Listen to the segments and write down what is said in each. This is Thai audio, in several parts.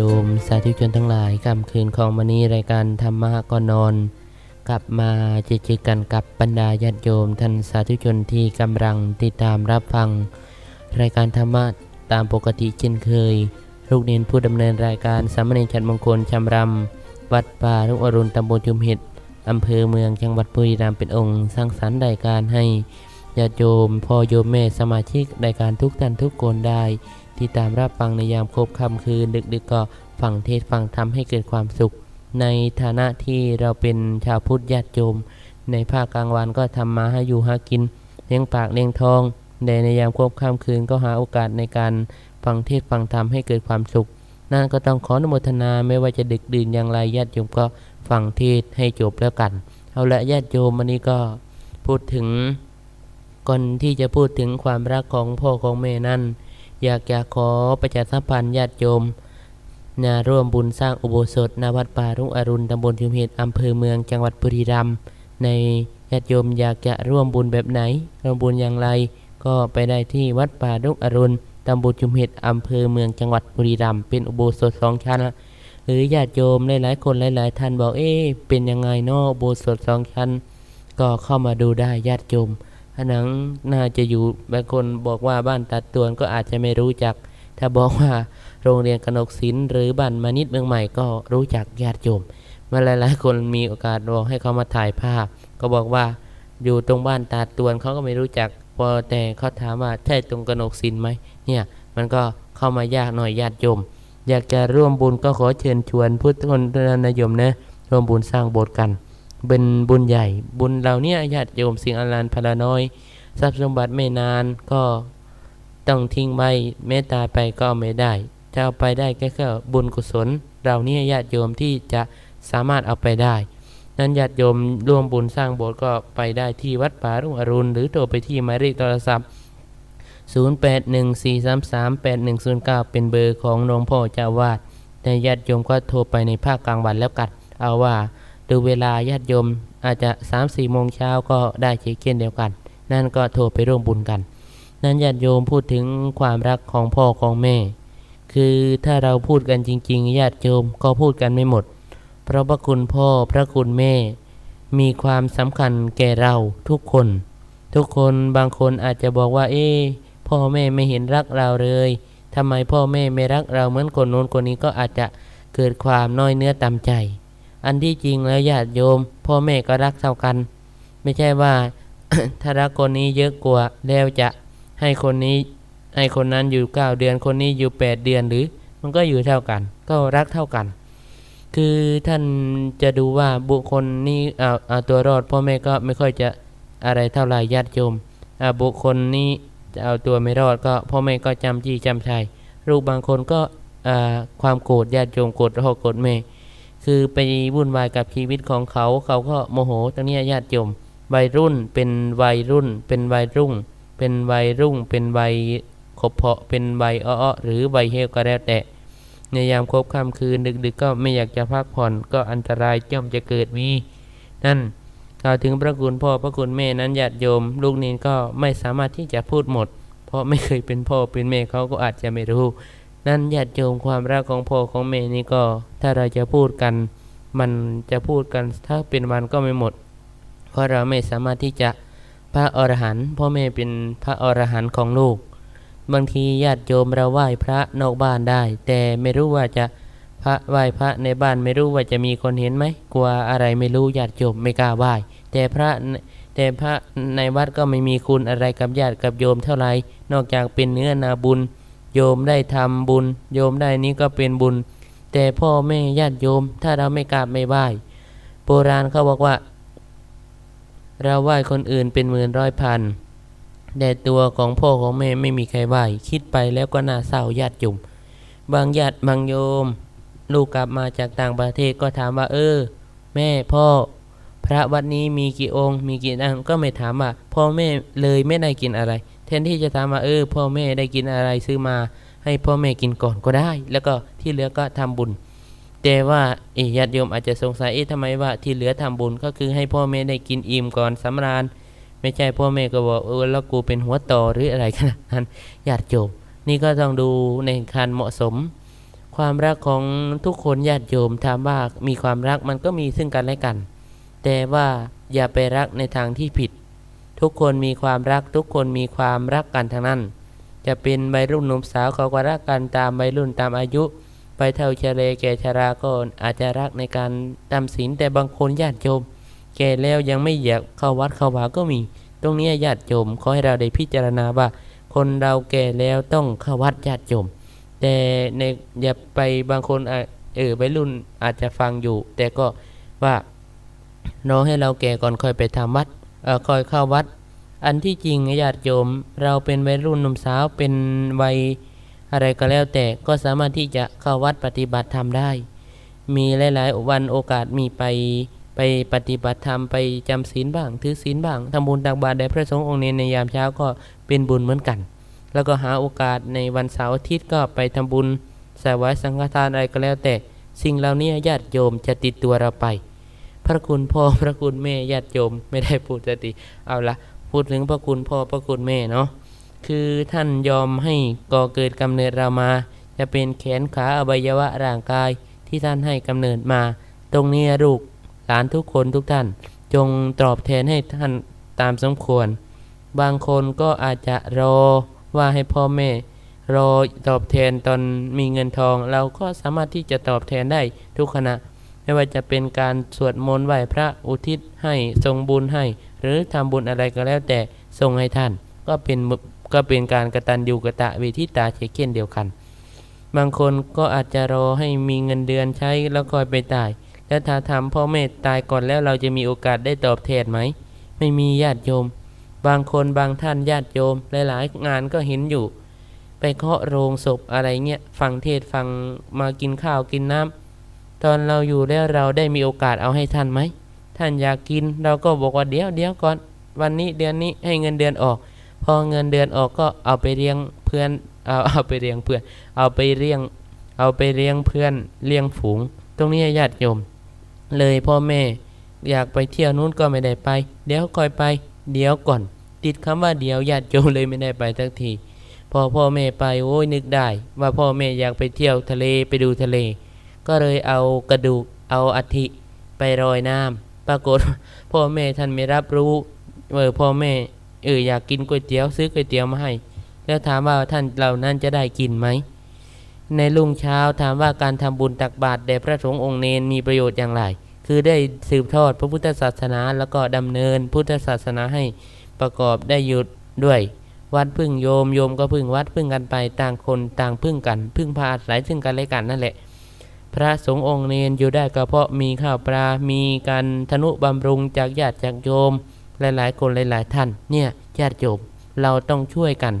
โยม สาธุชนทั้งหลายค่ำคืนของวันนี้รายการธรรมะก่อนนอน กลับมาเจอกันกับบรรดาญาติโยมท่านสาธุชนที่กำลังติดตามรับฟัง รายการธรรมะตามปกติเช่นเคย ลูกเนนผู้ดำเนินรายการสามเณรชัดมงคลชำรำวัดป่าลุกอรุณตำบลจุมเห็ดอำเภอเมืองจังหวัดบุรีรัมย์เป็นองค์สร้างสรรค์รายการให้ญาติโยมพ่อโยมแม่สมาชิกรายการทุกท่านทุกคนได้ ที่ตามรับฟังในยามครบค่ำคืน ดึกๆกก็ฟังเทศฟังธรรมให้เกิดความสุข ในฐานะที่เราเป็นชาวพุทธญาติโยมในภาคกลางวันก็ทำมาให้อยู่หากินเลี้ยงปากเลี้ยงท้องในในยามครบค่ำคืนก็หาโอกาสในการฟังเทศฟังธรรมให้เกิดความสุข นั่นก็ต้องขออนุโมทนาไม่ว่าจะดึกดื่นอย่างไรญาติโยมก็ฟังเทศให้จบแล้วกัน เอาละญาติโยมวันนี้ก็พูดถึงก่อนที่จะพูดถึงความรักของพ่อของแม่นั่น อยากจะขอประชาสัมพันธ์ญาติโยมนาร่วมบุญสร้างอุโบสถณวัดป่ารุ่งอรุณตำบลชุมเหตุอำเภอเมืองจังหวัดบุรีรัมย์ในญาติโยมอยากจะร่วมบุญแบบไหน ร่วมบุญอย่างไร ก็ไปได้ที่วัดป่ารุ่งอรุณตำบลชุมเหตุอำเภอเมืองจังหวัดบุรีรัมย์เป็นอุโบสถสองชั้นหรือญาติโยมหลายๆคนหลายๆท่านบอกเอ๊เป็นยังไงนาะอุโบสถสองชั้น ก็เข้ามาดูได้ญาติโยม ผนังน่าจะอยู่บางคนบอกว่าบ้านตัดตวนก็อาจจะไม่รู้จัก ถ้าบอกว่าโรงเรียนกนกศิลป์หรือบ้านมานิดเมืองใหม่ก็รู้จักญาติโยมมาหลายๆคนมีโอกาสบอกให้เขามาถ่ายภาพ ก็บอกว่าอยู่ตรงบ้านตาตวนเขาก็ไม่รู้จักพอแต่เขาถามว่าใช่ตรงกนกศิลป์ไหมเนี่ยมันก็เข้ามายากหน่อยญาติโยม อยากจะร่วมบุญก็ขอเชิญชวนพุทธคนนายมนะร่วมบุญสร้างโบสถ์กัน เป็นบุญใหญ่ บุญเหล่านี้ญาติโยมสิ่งอลันพลาน้อย ทรัพย์สมบัติไม่นานก็ต้องทิ้งไว้แม้ตาไปก็ไม่ได้จะเอาไปได้แค่แค่บุญกุศลเราเนี่ยญาติโยมที่จะสามารถเอาไปได้ นั้นญาติโยมร่วมบุญสร้างโบสถ์ก็ไปได้ที่วัดป่ารุ่งอรุณ หรือโทรไปที่หมายเลขโทรศัพท์ 0814338109 เป็นเบอร์ของหลวงพ่อเจ้าวาดแต่ญาติโยมก็โทรไปในภาคกลางวันแล้วกันเอาว่า ดูเวลาญาติโยมอาจจะ 3-4โมงเช้าก็ได้เช่นเดียวกัน นั่นก็โทรไปร่วมบุญกัน นั้นญาติโยมพูดถึงความรักของพ่อของแม่ คือถ้าเราพูดกันจริง ๆ ญาติโยมก็พูดกันไม่หมด เพราะพระคุณพ่อพระคุณแม่ มีความสำคัญแก่เราทุกคน ทุกคนบางคนอาจจะบอกว่า เอ๊พ่อแม่ไม่เห็นรักเราเลยทำไมพ่อแม่ไม่รักเราเหมือนคนโน้นคนนี้ก็อาจจะเกิดความน้อยเนื้อต่ำใจ อันที่จริงแล้วญาติโยม พ่อแม่ก็รักเท่ากัน ไม่ใช่ว่าถ้ารักคนนี้เยอะกว่าแล้วจะให้คนนี้ให้คนนั้นอยู่เก้าเดือนคนนี้อยู่แปดเดือนหรือ มันก็อยู่เท่ากัน ก็รักเท่ากัน คือท่านจะดูว่าบุคคลนี้เอาเอาตัวรอดพ่อแม่ก็ไม่ค่อยจะอะไรเท่าไหร่ญาติโยมบุคคลนี้จะเอาตัวไม่รอดก็พ่อแม่ก็จำจี้จำชัยลูกบางคนก็ความโกรธญาติโยมโกรธพ่อโกรธแม่ คือไปวุ่นวายกับชีวิตของเขา เขาก็โมโหตรงนี้ญาติโยมวัยรุ่นเป็นวัยรุ่น เป็นวัยรุ่ง เป็นวัยรุ่ง เป็นวัยขบเพาะเป็นวัยอ้อหรือวัยเฮลก็แล้วแต่ในยามคบค่ำคืนดึกๆก็ไม่อยากจะพักผ่อนก็อันตรายย่อมจะเกิดมี นั่นกล่าวถึงพระคุณพ่อพระคุณแม่นั้นญาติโยม ลูกนี้ก็ไม่สามารถที่จะพูดหมด เพราะไม่เคยเป็นพ่อเป็นแม่เขาก็อาจจะไม่รู้ นั่นญาติโยมความรักของพ่อของแม่นี่ก็ ถ้าเราจะพูดกัน มันจะพูดกันถ้าเป็นวันก็ไม่หมด เพราะเราไม่สามารถที่จะพระอรหันต์พ่อแม่เป็นพระอรหันต์ของลูก บางทีญาติโยมเราไหว้พระนอกบ้านได้ แต่ไม่รู้ว่าจะพระไหว้พระในบ้านไม่รู้ว่าจะมีคนเห็นไหมกลัวอะไรไม่รู้ญาติโยมไม่กล้าไหว้ แต่พระแต่พระในวัดก็ไม่มีคุณอะไรกับญาติกับโยมเท่าไหร่นอกจากเป็นเนื้อนาบุญ โยมได้ทำบุญ โยมได้นี้ก็เป็นบุญ แต่พ่อแม่ญาติโยม ถ้าเราไม่กราบไม่ไหว้โบราณเขาบอกว่า เราไหว้คนอื่นเป็นหมื่นร้อยพันแต่ตัวของพ่อของแม่ไม่มีใครไหว้คิดไปแล้วก็น่าเศร้าญาติจุ่มบางญาติบางโยม ลูกกลับมาจากต่างประเทศก็ถามว่า เออ แม่พ่อ พระวัดนี้มีกี่องค์ มีกี่องค์ก็ไม่ถามว่าพ่อแม่เลยไม่ได้กินอะไร แทนที่จะถามว่าเออพ่อแม่ได้กินอะไรซื้อมา ให้พ่อแม่กินก่อนก็ได้ แล้วก็ที่เหลือก็ทำบุญ แต่ว่าเอญาติโยมอาจจะสงสัยเอ๊ะทำไมว่าที่เหลือทำบุญก็คือให้พ่อแม่ได้กินอิ่มก่อนสำราญ ไม่ใช่พ่อแม่ก็บอกเออแล้วกูเป็นหัวต่อหรืออะไรขนาดนั้นญาติโยมนี่ก็ต้องดูในการเหมาะสม ความรักของทุกคนญาติโยมถามว่ามีความรักมันก็มีซึ่งกันและกัน แต่ว่าอย่าไปรักในทางที่ผิด ทุกคนมีความรักทุกคนมีความรักกันทั้งนั้น จะเป็นวัยรุ่นหนุ่มสาวเขาก็รักกันตามวัยรุ่นตามอายุ ไปเท่าเชเลแก่ชราก็อาจจะรักในการตามศีลแต่บางคนญาติโยมแก่แล้วยังไม่อยากเข้าวัดเข้าวาก็มี ตรงนี้ญาติโยมขอให้เราได้พิจารณาว่า คนเราแก่แล้วต้องเข้าวัดญาติโยมแต่ในอย่าไปบางคนเออวัยรุ่นอาจจะฟังอยู่ แต่ก็ว่าน้องให้เราแก่ก่อนค่อยไปทำวัด คอยเข้าวัด อันที่จริงญาติโยมเราเป็นวัยรุ่นหนุ่มสาวเป็นวัยอะไรก็แล้วแต่ก็สามารถที่จะเข้าวัดปฏิบัติธรรมได้ มีหลายๆวันโอกาสมีไปไปปฏิบัติธรรมไปจำศีลบ้างถือศีลบ้างทำบุญตักบาตรแด่พระสงฆ์องค์เนในยามเช้าก็เป็นบุญเหมือนกัน แล้วก็หาโอกาสในวันเสาร์อาทิตย์ก็ไปทำบุญสวายสังฆทานอะไรก็แล้วแต่ สิ่งเหล่านี้ญาติโยมจะติดตัวเราไป พระคุณพ่อพระคุณแม่ญาติโยมไม่ได้พูดสติเอาละพูดถึงพระคุณพ่อพระคุณแม่เนาะคือท่านยอมให้ก่อเกิดกำเนิดเรามา จะเป็นแขนขาอวัยวะร่างกายที่ท่านให้กำเนิดมา ตรงนี้ลูกหลานทุกคนทุกท่าน จงตอบแทนให้ท่านตามสมควร บางคนก็อาจจะรอว่าให้พ่อแม่รอตอบแทนตอนมีเงินทอง เราก็สามารถที่จะตอบแทนได้ทุกขณะ ไม่ว่าจะเป็นการสวดมนต์ไหว้พระอุทิศให้ทรงบุญให้ หรือทำบุญอะไรก็แล้วแต่ส่งให้ท่าน ก็เป็นก็เป็นการกระตัญญูกะตะเวทิตาเชเก้นเดียวกัน บางคนก็อาจจะรอให้มีเงินเดือนใช้แล้วคอยไปตาย แล้วถ้าทำพ่อแม่ตายก่อนแล้วเราจะมีโอกาสได้ตอบแทนไหม ไม่มีญาติโยม บางคนบางท่านญาติโยมหลายๆงานก็เห็นอยู่ ไปเคาะโรงศพอะไรเงี้ย ฟังเทศฟังมากินข้าวกินน้ำ ตอนเราอยู่แล้วเราได้มีโอกาสเอาให้ท่านไหม ท่านอยากกินเราก็บอกว่าเดี๋ยวเดี๋ยวก่อน วันนี้เดือนนี้ให้เงินเดือนออก พอเงินเดือนออกก็เอาไปเลี้ยงเพื่อนเอาเอาไปเลี้ยงเพื่อน เอาไปเลี้ยง เอาไปเลี้ยงเพื่อนเลี้ยงฝูง ตรงนี้ญาติโยม เลยพ่อแม่อยากไปเที่ยวนู้นก็ไม่ได้ไป เดี๋ยวคอยไป เดี๋ยวก่อน ติดคำว่าเดี๋ยวญาติโยมเลยไม่ได้ไปทักที พอพ่อแม่ไปโอ้ยนึกได้ ว่าพ่อแม่อยากไปเที่ยวทะเลไปดูทะเล ก็เลยเอากระดูกเอาอัฐิไปรอยน้ำปรากฏพ่อแม่ท่านไม่รับรู้เออพ่อแม่เอออยากกินก๋วยเตี๋ยวซื้อก๋วยเตี๋ยวมาให้ แล้วถามว่าท่านเหล่านั้นจะได้กินไหม ในรุ่งเช้าถามว่าการทำบุญตักบาตรแด่พระสงฆ์องค์เนนมีประโยชน์อย่างไร คือได้สืบทอดพระพุทธศาสนาแล้วก็ดำเนินพุทธศาสนาให้ประกอบได้หยุดด้วย วัดพึ่งโยมโยมก็พึ่งวัดพึ่งกันไปต่างคนต่างพึ่งกัน พึ่งพาอาศัยซึ่งกันและกันนั่นแหละ พระสงฆ์องค์เนนอยู่ได้ก็เพราะมีข้าวปลา มีการทนุบำรุงจากญาติจากโยม หลายๆ คนหลาย ๆ ท่าน เนี่ยญาติโยมเราต้องช่วยกัน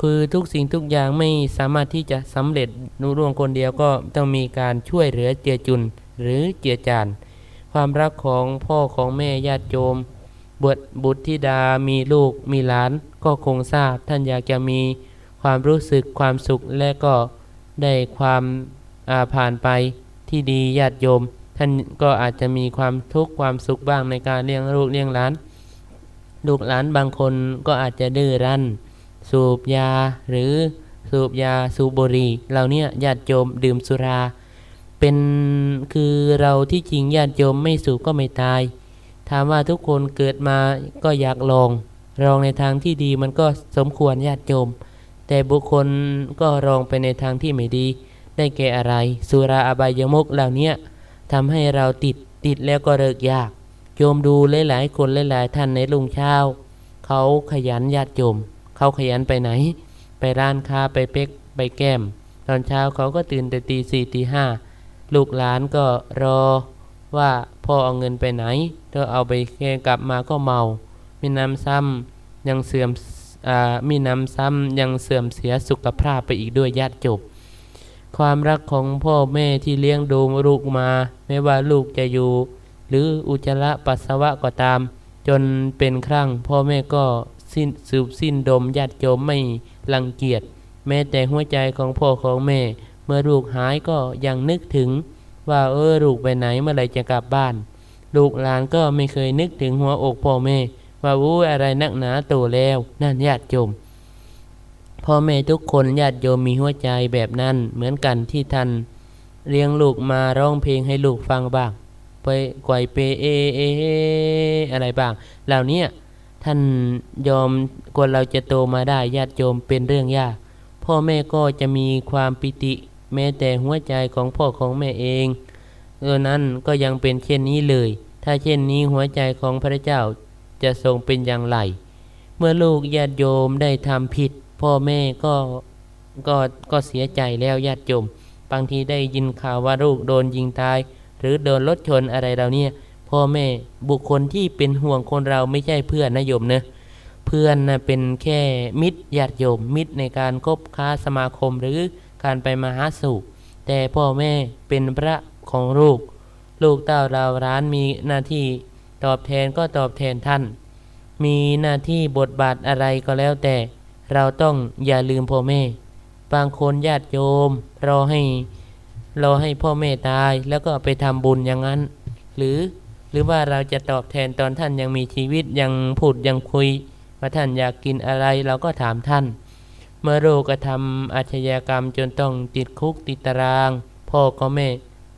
คือทุกสิ่งทุกอย่างไม่สามารถที่จะสำเร็จนุร่วงคนเดียวก็ต้องมีการช่วยเหลือเจือจุนหรือเจือจานความรักของพ่อของแม่ญาติโยมบวชบุตรธิดามีลูกมีหลาน ก็คงทราบท่านอยากจะมีความรู้สึกความสุขและก็ได้ความ ผ่านไปที่ดีญาติโยม ท่านก็อาจจะมีความทุกข์ความสุขบ้างในการเลี้ยงลูกเลี้ยงหลานลูกหลานบางคนก็อาจจะดื้อรั้น สูบยาหรือสูบยาสูบบุหรี่เหล่าเนี้ยญาติโยมดื่มสุรา เป็นคือเราที่จริงญาติโยมไม่สูบก็ไม่ตาย ถามว่าทุกคนเกิดมาก็อยากลองลองในทางที่ดีมันก็สมควรญาติโยม แต่บุคคลก็ลองไปในทางที่ไม่ดี ได้แก่อะไร สุราอบายมุกเหล่านี้ทำให้เราติดติดแล้วก็เลิกยากโยมดูหลายๆคนหลายๆท่านในลุงเช้าเขาขยันญาติโยมเขาขยันไปไหน ไปร้านค้าไปเป๊กไปแก้ม ตอนเช้าเขาก็ตื่นแต่ตีสี่ตีห้าลูกหลานก็รอว่าพ่อเอาเงินไปไหนเธอเอาไปแค่กลับมาก็เมา มีน้ำซ้ำยังเสื่อมอ่ามีน้ำซ้ำยังเสื่อมเสียสุขภาพไปอีกด้วยญาติโยม ความรักของพ่อแม่ที่เลี้ยงดูลูกมา ไม่ว่าลูกจะอยู่ หรืออุจจาระปัสสาวะก็ตาม จนเป็นครั้งพ่อแม่ก็สิ้นสูบสิ้นดมญาติโยมไม่รังเกียจแม้แต่หัวใจของพ่อของแม่ เมื่อลูกหายก็ยังนึกถึง ว่าเออลูกไปไหนเมื่อไรจะกลับบ้าน ลูกหลานก็ไม่เคยนึกถึงหัวอกพ่อแม่ ว่าอู้อะไรนักหนาโตแล้วนั่นญาติโยม พ่อแม่ทุกคนญาติโยมมีหัวใจแบบนั้นเหมือนกันที่ท่านเลี้ยงลูกมาร้องเพลงให้ลูกฟังบ้างไปไกวเปเอเออะไรบ้าง เหล่านี้ท่านยอมกว่าเราจะโตมาได้ญาติโยมเป็นเรื่องยากพ่อแม่ก็จะมีความปิติ แม้แต่หัวใจของพ่อของแม่เองเออนั้นก็ยังเป็นเช่นนี้เลย ถ้าเช่นนี้หัวใจของพระเจ้าจะทรงเป็นอย่างไร เมื่อลูกญาติโยมได้ทำผิด พ่อแม่ก็ก็ก็เสียใจแล้วญาติโยมบางทีได้ยินข่าวว่าลูกโดนยิงตาย หรือโดนรถชนอะไรเราเนี่ยพ่อแม่บุคคลที่เป็นห่วงคนเราไม่ใช่เพื่อนนะโยมเนะเพื่อนนะเป็นแค่มิตรญาติโยมมิตรในการคบค้าสมาคมหรือการไปมาหาสู่แต่พ่อแม่เป็นพระของลูก ลูกเต้าเราร้านมีหน้าที่ตอบแทนก็ตอบแทนท่าน มีหน้าที่บทบาทอะไรก็แล้วแต่ เราต้องอย่าลืมพ่อแม่ บางคนญาติโยมรอให้รอให้พ่อแม่ตายแล้วก็ไปทำบุญอย่างนั้น หรือหรือว่าเราจะตอบแทนตอนท่านยังมีชีวิตยังพูดยังคุย ว่าท่านอยากกินอะไรเราก็ถามท่าน เมื่อโรคกระทำอาชญากรรมจนต้องติดคุกติดตาราง พ่อก็แม่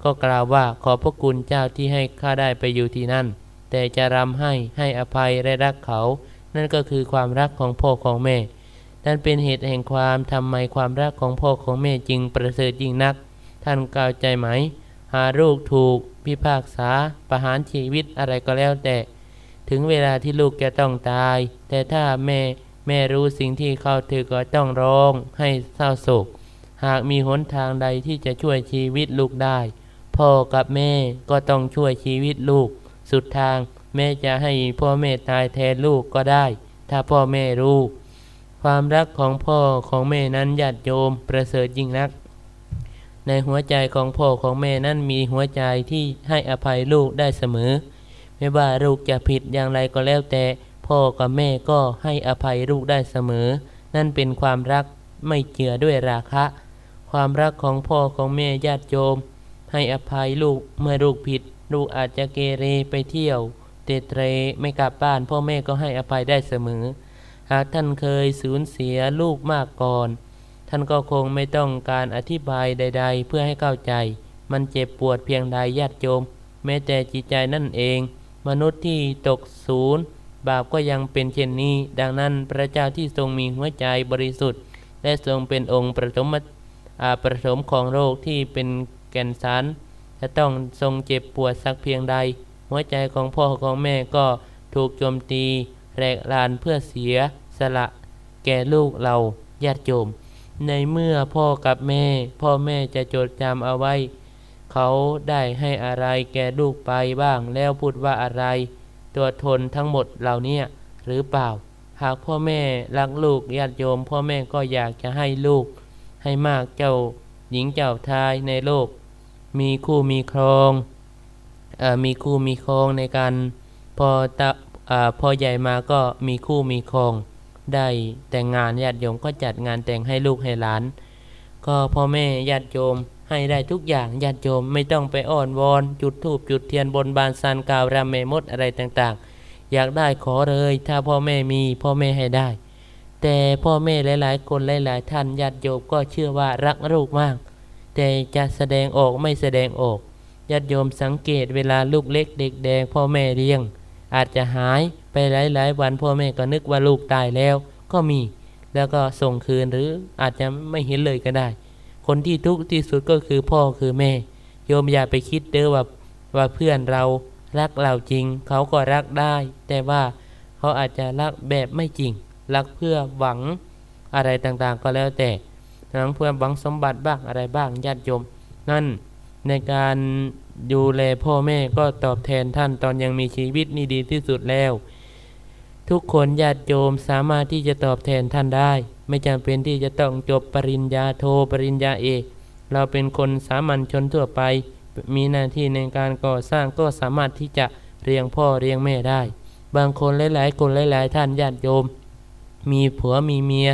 ก็กล่าวว่าขอพระคุณเจ้าที่ให้ข้าได้ไปอยู่ที่นั่น แต่จะรำให้ให้อภัยและรักเขา นั่นก็คือความรักของพ่อของแม่ นั่นเป็นเหตุแห่งความทำไมความรักของพ่อของแม่จึงประเสริฐยิ่งนัก ท่านกล่าวใจไหม หาลูกถูก พิพากษา ประหารชีวิตอะไรก็แล้วแต่ ถึงเวลาที่ลูกจะต้องตาย แต่ถ้าแม่แม่รู้สิ่งที่เขาถือก็ต้องร้อง ให้เศร้าโศก หากมีหนทางใดที่จะช่วยชีวิตลูกได้ พ่อกับแม่ก็ต้องช่วยชีวิตลูก สุดทางแม่จะให้พ่อแม่ตายแทนลูกก็ได้ ถ้าพ่อแม่รู้ ความรักของพ่อของแม่นั้นญาติโยมประเสริฐยิ่งนัก ในหัวใจของพ่อของแม่นั้นมีหัวใจที่ให้อภัยลูกได้เสมอ ไม่ว่าลูกจะผิดอย่างไรก็แล้วแต่พ่อกับแม่ก็ให้อภัยลูกได้เสมอ นั่นเป็นความรักไม่เจือด้วยราคะ ความรักของพ่อของแม่ญาติโยม ให้อภัยลูกเมื่อลูกผิด ลูกอาจจะเกเรไปเที่ยว เตะเตรไม่กลับบ้าน พ่อแม่ก็ให้อภัยได้เสมอ หากท่านเคยสูญเสียลูกมากก่อน ท่านก็คงไม่ต้องการอธิบายใด ๆ เพื่อให้เข้าใจ มันเจ็บปวดเพียงใดญาติโยมแม้แต่จิตใจนั่นเอง มนุษย์ที่ตกศูนย์บาปก็ยังเป็นเช่นนี้ ดังนั้นพระเจ้าที่ทรงมีหัวใจบริสุทธิ์ และทรงเป็นองค์ประถมประถมของโลกที่เป็นแก่นสารจะต้องทรงเจ็บปวดสักเพียงใด หัวใจของพ่อของแม่ก็ถูกโจมตีแหลกลานเพื่อเสีย สละแก่ลูกเราญาติโยม ในเมื่อพ่อกับแม่ พ่อแม่จะจดจำเอาไว้ เขาได้ให้อะไรแก่ลูกไปบ้างแล้วพูดว่าอะไร ตัวทนทั้งหมดเหล่านี้หรือเปล่า หากพ่อแม่รักลูกญาติโยม พ่อแม่ก็อยากจะให้ลูก ให้มากเจ้าหญิงเจ้าชายในโลก มีคู่มีครองอมีคู่มีครองในการพอตะอพอใหญ่มาก็มีคู่มีครอง ได้แต่งงานญาติโยมก็จัดงานแต่งให้ลูกให้หลาน ก็พ่อแม่ญาติโยมให้ได้ทุกอย่างญาติโยมไม่ต้องไปอ้อนวอน จุดธูปจุดเทียนบนบานซานกาวรำเมมดอะไรต่างๆ อยากได้ขอเลย ถ้าพ่อแม่มีพ่อแม่ให้ได้ แต่พ่อแม่หลายๆ คนหลายๆ ท่านญาติโยมก็เชื่อว่ารักลูกมาก แต่จะแสดงออกไม่แสดงออกญาติโยมสังเกตเวลาลูกเล็กเด็กแดงพ่อแม่เลี้ยง อาจจะหาย ไปหลายๆวันพ่อแม่ก็นึกว่าลูกตายแล้ว ก็มี แล้วก็ส่งคืนหรืออาจจะไม่เห็นเลยก็ได้ คนที่ทุกข์ที่สุดก็คือพ่อคือแม่ โยมอย่าไปคิดเด้อว่าว่าเพื่อนเรารักเราจริง เขาก็รักได้ แต่ว่าเขาอาจจะรักแบบไม่จริง รักเพื่อหวังอะไรต่างๆก็แล้วแต่ทั้งเพื่อหวังสมบัติบ้างอะไรบ้างญาติโยม นั่นในการดูแลพ่อแม่ก็ตอบแทนท่านตอนยังมีชีวิตนี่ดีที่สุดแล้ว ทุกคนญาติโยมสามารถที่จะตอบแทนท่านได้ ไม่จำเป็นที่จะต้องจบปริญญาโทปริญญาเอกเราเป็นคนสามัญชนทั่วไป มีหน้าที่ในการก่อสร้างก็สามารถที่จะเลี้ยงพ่อเลี้ยงแม่ได้ บางคนหลายๆ คนหลายๆ ท่านญาติโยม มีผัวมีเมีย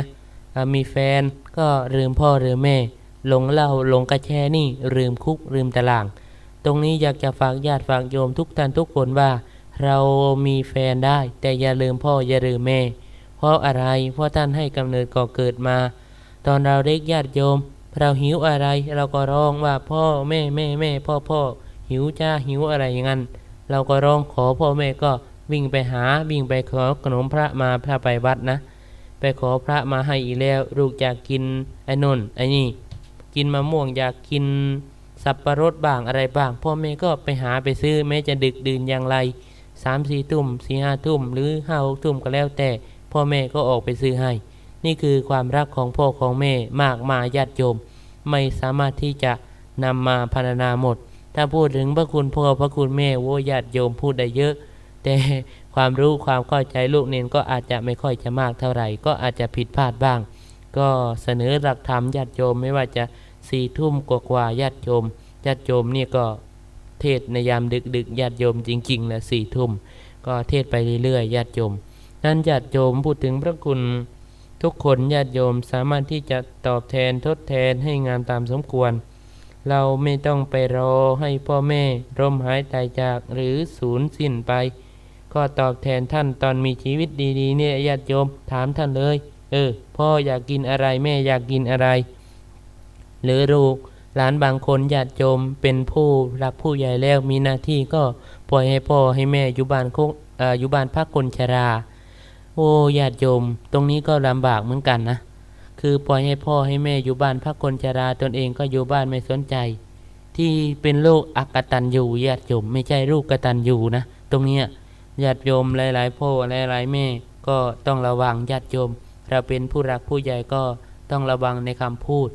มีแฟนก็ลืมพ่อลืมแม่หลงเหล้าหลงกระแชนี่ลืมคุกลืมตาราง ตรงนี้อยากจะฝากญาติฝากโยมทุกท่านทุกคนว่า เรามีแฟนได้ แต่อย่าลืมพ่ออย่าลืมแม่ เพราะอะไรเพราะท่านให้กำเนิดก่อเกิดมา ตอนเราเด็กญาติโยม เราหิวอะไร เราก็ร้องว่าพ่อแม่แม่แม่พ่อพ่อหิวจ้าหิวอะไรอย่างนั้น เราก็ร้องขอพ่อแม่ก็วิ่งไปหาวิ่งไปขอขนมพระมาพระไปวัดนะ ไปขอพระมาให้อีกแล้วลูกอยากกินไอ้นนไอ้นี่ กินมะม่วงอยากกินสับปะรดบ้างอะไรบ้าง พ่อแม่ก็ไปหาไปซื้อแม้จะดึกดื่นอย่างไร สามสี่ทุ่มสี่ห้าทุ่มหรือห้าหกทุ่มก็แล้วแต่ พ่อแม่ก็ออกไปซื้อให้ นี่คือความรักของพ่อของแม่มากมายญาติโยม ไม่สามารถที่จะนำมาพรรณนาหมด ถ้าพูดถึงพระคุณพ่อพระคุณแม่โว้ญาติโยมพูดได้เยอะ แต่ความรู้ความเข้าใจลูกเนนก็อาจจะไม่ค่อยจะมากเท่าไหร่ ก็อาจจะผิดพลาดบ้าง ก็เสนอหลักธรรมญาติโยมไม่ว่าจะสี่ทุ่มกว่าๆญาติโยมญาติโยมนี่ก็ เทศในยามดึกดึกญาติโยมจริงๆนะสี่ทุ่มก็เทศไปเรื่อยๆญาติโยมนั้นญาติโยมพูดถึงพระคุณทุกคนญาติโยมสามารถที่จะตอบแทนทดแทนให้งานตามสมควร เราไม่ต้องไปรอให้พ่อแม่ร่มหายตายจากหรือสูญสิ้นไป ก็ตอบแทนท่านตอนมีชีวิตดีๆ เนี่ยญาติโยมถามท่านเลย เออ พ่ออยากกินอะไรแม่อยากกินอะไร หรือลูก หลานบางคนญาติโยมเป็นผู้รักผู้ใหญ่แล้วมีหน้าที่ก็ปล่อยให้พ่อให้แม่อยู่บ้านคกออยู่บ้านพักคนชรา โอ้ญาติโยม ตรงนี้ก็ลำบากเหมือนกันนะ คือปล่อยให้พ่อให้แม่อยู่บ้านพักคนชราตนเองก็อยู่บ้านไม่สนใจ ที่เป็นลูกอักตันอยู่ญาติโยมไม่ใช่ลูกกตันอยู่นะ ตรงเนี้ญาติโยมหลาย ๆ พ่อหลายๆแม่ก็ต้องระวังญาติโยม เราเป็นผู้รักผู้ใหญ่ก็ต้องระวังในคำพูด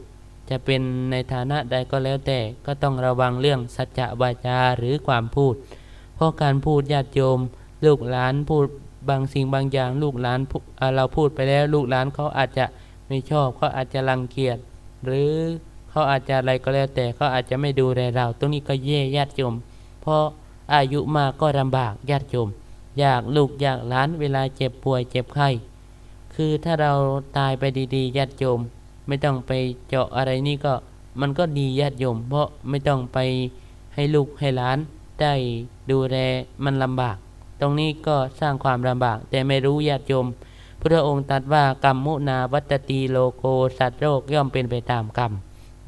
จะเป็นในฐานะใดก็แล้วแต่ก็ต้องระวังเรื่องสัจจะวาจาหรือความพูด เพราะการพูดญาติโยม ลูกหลานพูดบางสิ่งบางอย่างลูกหลานเราพูดไปแล้วลูกหลานเขาอาจจะไม่ชอบเขาอาจจะรังเกียจหรือเขาอาจจะอะไรก็แล้วแต่เขาอาจจะไม่ดูแลเรา ตรงนี้ก็แย่ญาติโยมเพราะอายุมากก็ลำบากญาติโยมอยากลูกอยากหลานเวลาเจ็บป่วยเจ็บไข้คือถ้าเราตายไปดีๆญาติโยม ไม่ต้องไปเจาะอะไรนี่ก็มันก็ดีญาติโยม เพราะไม่ต้องไปให้ลูกให้หลานได้ดูแลมันลำบาก ตรงนี้ก็สร้างความลำบาก แต่ไม่รู้ญาติโยมพระองค์ตรัสว่ากรรมมุนาวัตตีโลโกสัตว์โรคย่อมเป็นไปตามกรรม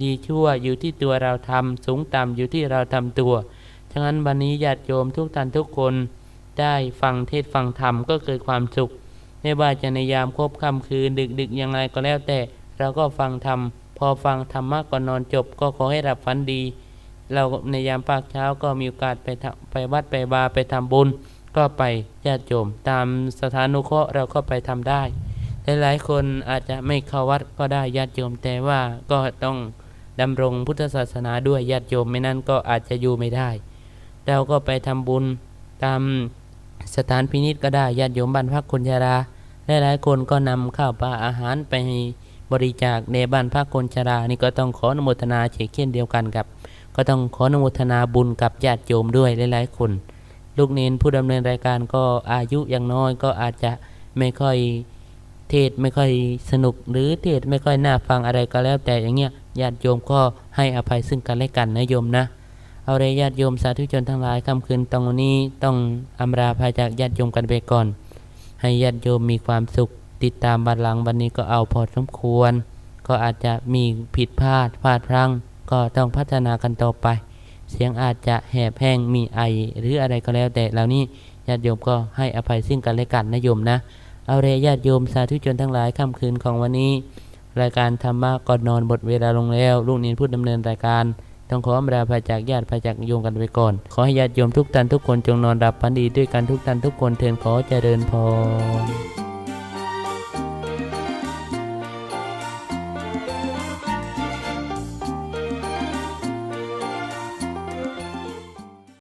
ดีชั่วอยู่ที่ตัวเราทำสูงต่ำอยู่ที่เราทำตัวฉะนั้นวันนี้ญาติโยมทุกท่านทุกคน ได้ฟังเทศฟังธรรมก็เกิดความสุข ไม่ว่าจะในยามคบค่ำคืนดึกดึกๆยังไงก็แล้วแต่ เราก็ฟังธรรม พอฟังธรรมะก่อนนอนจบ ก็ขอให้หลับฝันดี เราในยามภาคเช้าก็มีโอกาสไปไปวัดไปบาไปทำบุญ ก็ไปญาติโยมตามสถานุเคราะห์เราก็ไปทำได้ หลายๆคนอาจจะไม่เข้าวัดก็ได้ญาติโยมแต่ว่าก็ต้องดำรงพุทธศาสนาด้วยญาติโยมไม่นั้นก็อาจจะอยู่ไม่ได้ เราก็ไปทำบุญตามสถานพินิจก็ได้ญาติโยมบ้านพักคนชราหลายๆคนก็นำข้าวปลาอาหารไป บริจาคในบ้านพักคนชรานี่ก็ต้องขออนุโมทนาเช่นเช่นเดียวกันกับ ก็ต้องขออนุโมทนาบุญกับญาติโยมด้วยหลายๆคน ลูกเนนผู้ดำเนินรายการก็อายุยังน้อยก็อาจจะไม่ค่อยเทศไม่ค่อยสนุกหรือเทศไม่ค่อยน่าฟังอะไรก็แล้วแต่อย่างเงี้ยญาติโยมก็ให้อภัยซึ่งกันและกันนะโยมนะเอาเลยญาติโยมสาธุชนทั้งหลายค่ำคืนตรงนี้ต้องอำลาภายจากญาติโยมกันไปก่อน ให้ญาติโยมมีความสุข ติดตามบันหลังวันนี้ก็เอาพอสมควร ก็อาจจะมีผิดพลาดพลาดพลั้งก็ต้องพัฒนากันต่อไป เสียงอาจจะแหบแห้งมีไอ หรืออะไรก็แล้วแต่เหล่านี้ญาติโยมก็ให้อภัยซึ่งกันและกันนะโยมนะเอาเลยญาติโยมสาธุชนทั้งหลายค่ำคืนของวันนี้ รายการธรรมะก่อนนอนบทเวลาลงแล้ว ลูกนินพูดดำเนินรายการ ต้องขออำลาภายจากญาติภายจากโยมกันไปก่อน ขอให้ญาติโยมทุกท่านทุกคนจงนอนรับฝันดีด้วยกันทุกท่านทุกคนเทินขอเจริญพร